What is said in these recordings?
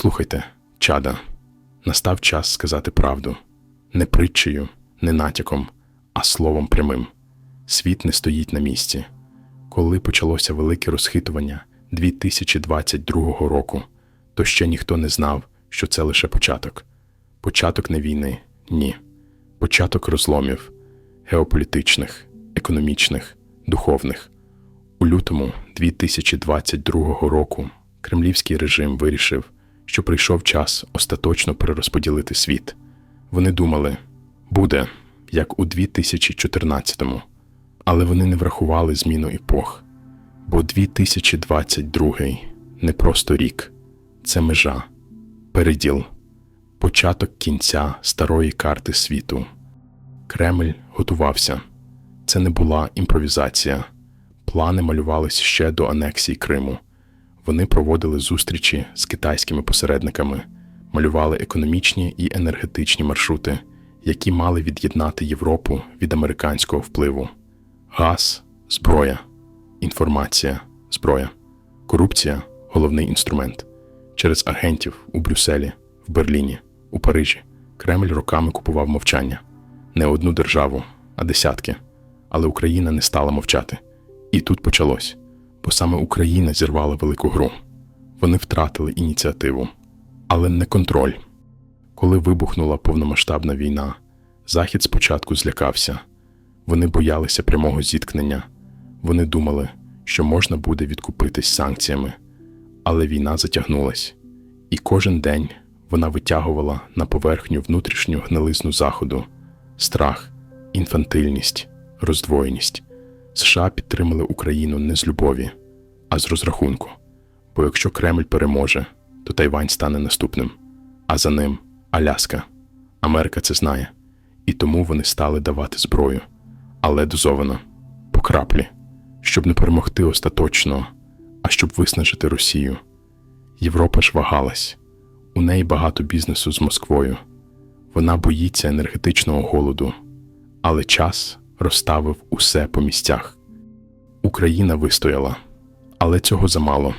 Послухайте, чада, настав час сказати правду не притчею, не натяком, а словом прямим. Світ не стоїть на місці. Коли почалося велике розхитування 2022 року, то ще ніхто не знав, що це лише початок. Початок не війни, ні. Початок розломів геополітичних, економічних, духовних. У лютому 2022 року кремлівський режим вирішив, що прийшов час остаточно перерозподілити світ. Вони думали, буде, як у 2014-му, але вони не врахували зміну епох. Бо 2022 не просто рік, це межа, переділ, початок кінця старої карти світу. Кремль готувався. Це не була імпровізація. Плани малювались ще до анексії Криму. Вони проводили зустрічі з китайськими посередниками, малювали економічні і енергетичні маршрути, які мали від'єднати Європу від американського впливу. Газ, зброя, інформація, зброя, корупція головний інструмент. Через агентів у Брюсселі, в Берліні, у Парижі Кремль роками купував мовчання не одну державу, а десятки. Але Україна не стала мовчати. І тут почалось, бо саме Україна зірвала велику гру. Вони втратили ініціативу, але не контроль. Коли вибухнула повномасштабна війна, Захід спочатку злякався. Вони боялися прямого зіткнення. Вони думали, що можна буде відкупитись санкціями, але війна затягнулась, і кожен день вона витягувала на поверхню внутрішню гнилизну заходу, страх, інфантильність, роздвоєність. США підтримали Україну не з любові, а з розрахунку. Бо якщо Кремль переможе, то Тайвань стане наступним, а за ним Аляска. Америка це знає, і тому вони стали давати зброю, але дозовано, по краплі, щоб не перемогти остаточно, а щоб виснажити Росію. Європа ж вагалась, у неї багато бізнесу з Москвою. Вона боїться енергетичного голоду, але час розставив усе по місцях. Україна вистояла, але цього замало,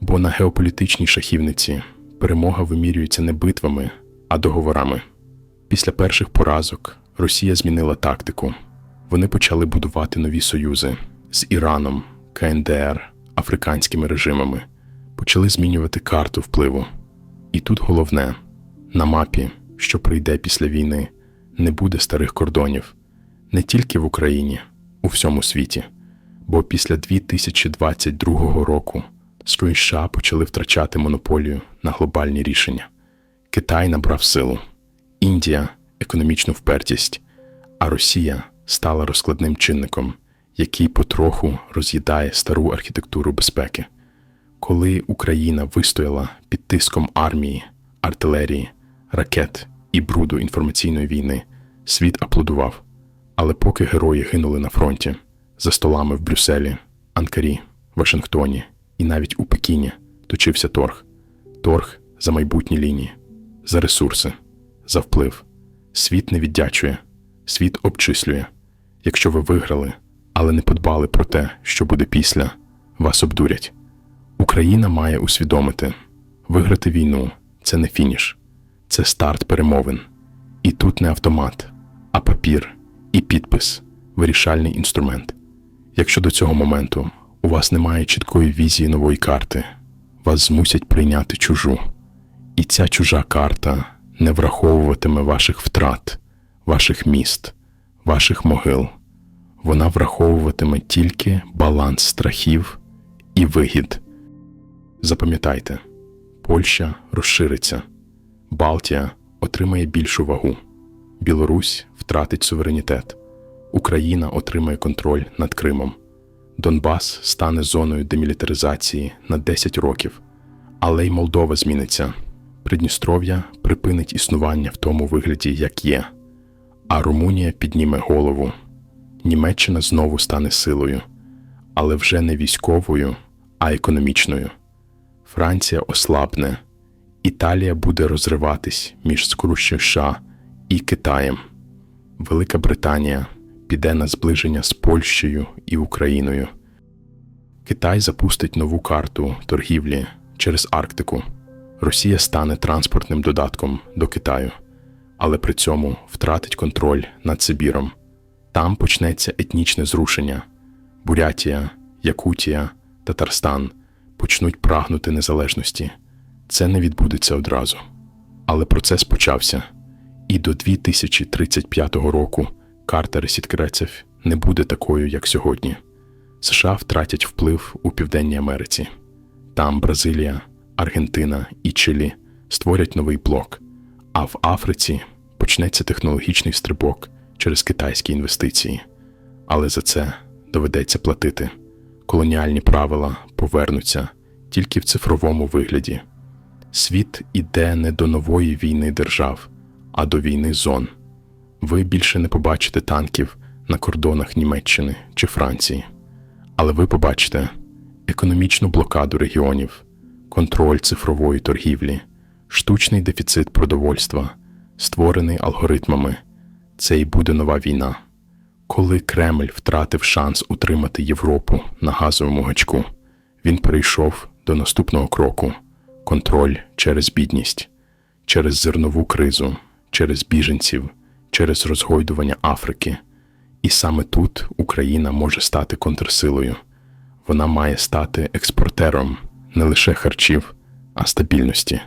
бо на геополітичній шахівниці перемога вимірюється не битвами, а договорами. Після перших поразок Росія змінила тактику. Вони почали будувати нові союзи з Іраном, КНДР, африканськими режимами, почали змінювати карту впливу. І тут головне на мапі, що прийде після війни, не буде старих кордонів не тільки в Україні, у всьому світі. Бо після 2022 року США почали втрачати монополію на глобальні рішення. Китай набрав силу, Індія економічну впертість, а Росія стала розкладним чинником, який потроху роз'їдає стару архітектуру безпеки. Коли Україна вистояла під тиском армії, артилерії, ракет і бруду інформаційної війни, світ аплодував. Але поки герої гинули на фронті, за столами в Брюсселі, Анкарі, Вашингтоні і навіть у Пекіні точився торг, торг за майбутні лінії, за ресурси, за вплив. Світ не віддячує, світ обчислює. Якщо ви виграли, але не подбали про те, що буде після, вас обдурять. Україна має усвідомити, виграти війну це не фініш, це старт перемовин. І тут не автомат, а папір і підпис вирішальний інструмент. Якщо до цього моменту у вас немає чіткої візії нової карти, вас змусять прийняти чужу. І ця чужа карта не враховуватиме ваших втрат, ваших міст, ваших могил. Вона враховуватиме тільки баланс страхів і вигід. Запам'ятайте, Польща розшириться, Балтія отримає більшу вагу, Білорусь втратить суверенітет, Україна отримає контроль над Кримом, Донбас стане зоною демілітаризації на 10 років, але й Молдова зміниться. Придністров'я припинить існування в тому вигляді, як є, а Румунія підніме голову. Німеччина знову стане силою, але вже не військовою, а економічною. Франція ослабне, Італія буде розриватись між скрущою США і Китаєм. Велика Британія піде на зближення з Польщею і Україною. Китай запустить нову карту торгівлі через Арктику. Росія стане транспортним додатком до Китаю, але при цьому втратить контроль над Сибіром. Там почнеться етнічне зрушення. Бурятія, Якутія, Татарстан почнуть прагнути незалежності. Це не відбудеться одразу. Але процес почався, і до 2035 року карта Ресіткрецев не буде такою, як сьогодні. США втратять вплив у Південній Америці. Там Бразилія, Аргентина і Чилі створять новий блок, а в Африці почнеться технологічний стрибок через китайські інвестиції. Але за це доведеться платити. Колоніальні правила повернуться тільки в цифровому вигляді. Світ іде не до нової війни держав, а до війни зон. Ви більше не побачите танків на кордонах Німеччини чи Франції, але ви побачите економічну блокаду регіонів, контроль цифрової торгівлі, штучний дефіцит продовольства, створений алгоритмами. Це і буде нова війна. Коли Кремль втратив шанс утримати Європу на газовому гачку, він перейшов до наступного кроку контроль через бідність, через зернову кризу, через біженців, через розгойдування Африки. І саме тут Україна може стати контрсилою. Вона має стати експортером не лише харчів, а стабільності.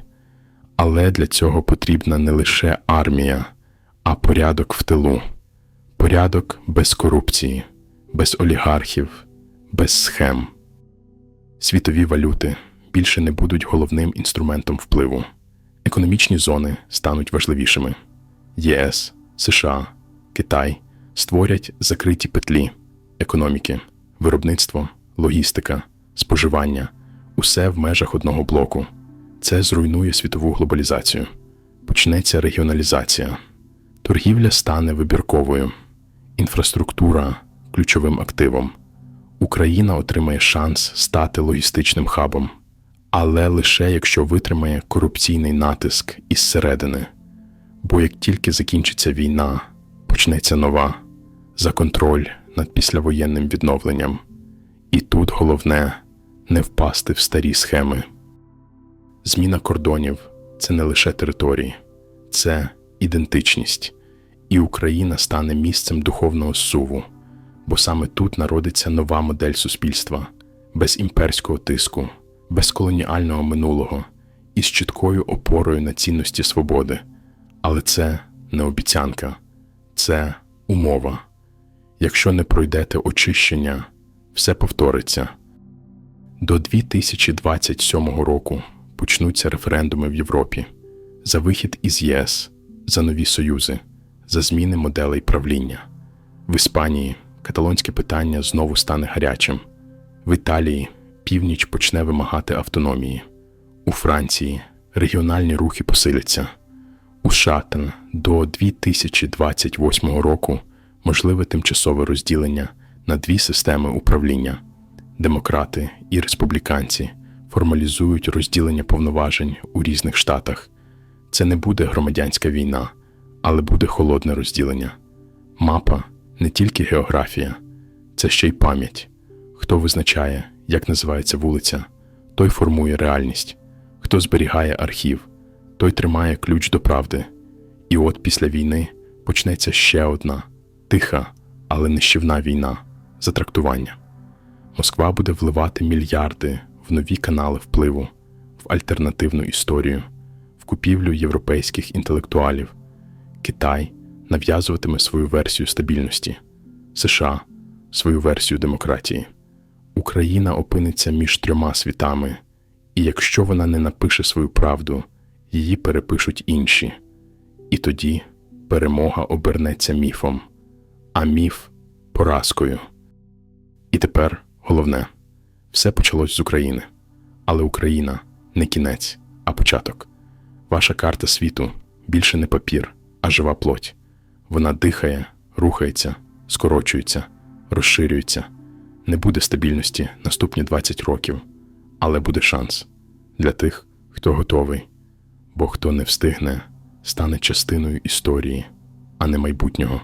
Але для цього потрібна не лише армія, а порядок в тилу. Порядок без корупції, без олігархів, без схем. Світові валюти більше не будуть головним інструментом впливу. Економічні зони стануть важливішими. ЄС, США, Китай створять закриті петлі економіки, виробництво, логістика, споживання усе в межах одного блоку. Це зруйнує світову глобалізацію. Почнеться регіоналізація. Торгівля стане вибірковою, інфраструктура ключовим активом. Україна отримає шанс стати логістичним хабом, але лише якщо витримає корупційний натиск із середини. Бо як тільки закінчиться війна, почнеться нова за контроль над післявоєнним відновленням. І тут головне не впасти в старі схеми. Зміна кордонів це не лише території, це ідентичність, і Україна стане місцем духовного суву, бо саме тут народиться нова модель суспільства без імперського тиску, без колоніального минулого і з чіткою опорою на цінності свободи. Але це не обіцянка, це умова. Якщо не пройдете очищення, все повториться. До 2027 року почнуться референдуми в Європі за вихід із ЄС, за нові союзи, за зміни моделей правління. В Іспанії каталонське питання знову стане гарячим. В Італії північ почне вимагати автономії. У Франції регіональні рухи посиляться. У США до 2028 року можливе тимчасове розділення на дві системи управління. Демократи і республіканці формалізують розділення повноважень у різних штатах. Це не буде громадянська війна, але буде холодне розділення. Мапа не тільки географія, це ще й пам'ять. Хто визначає, як називається вулиця, той формує реальність, хто зберігає архів, той тримає ключ до правди. І от після війни почнеться ще одна тиха, але нищівна війна за трактування. Москва буде вливати мільярди в нові канали впливу, в альтернативну історію, в купівлю європейських інтелектуалів. Китай нав'язуватиме свою версію стабільності, США свою версію демократії. Україна опиниться між трьома світами, і якщо вона не напише свою правду, її перепишуть інші. І тоді перемога обернеться міфом, а міф поразкою. І тепер головне все почалось з України. Але Україна не кінець, а початок. Ваша карта світу більше не папір, а жива плоть. Вона дихає, рухається, скорочується, розширюється. Не буде стабільності наступні 20 років, але буде шанс для тих, хто готовий, бо хто не встигне, стане частиною історії, а не майбутнього.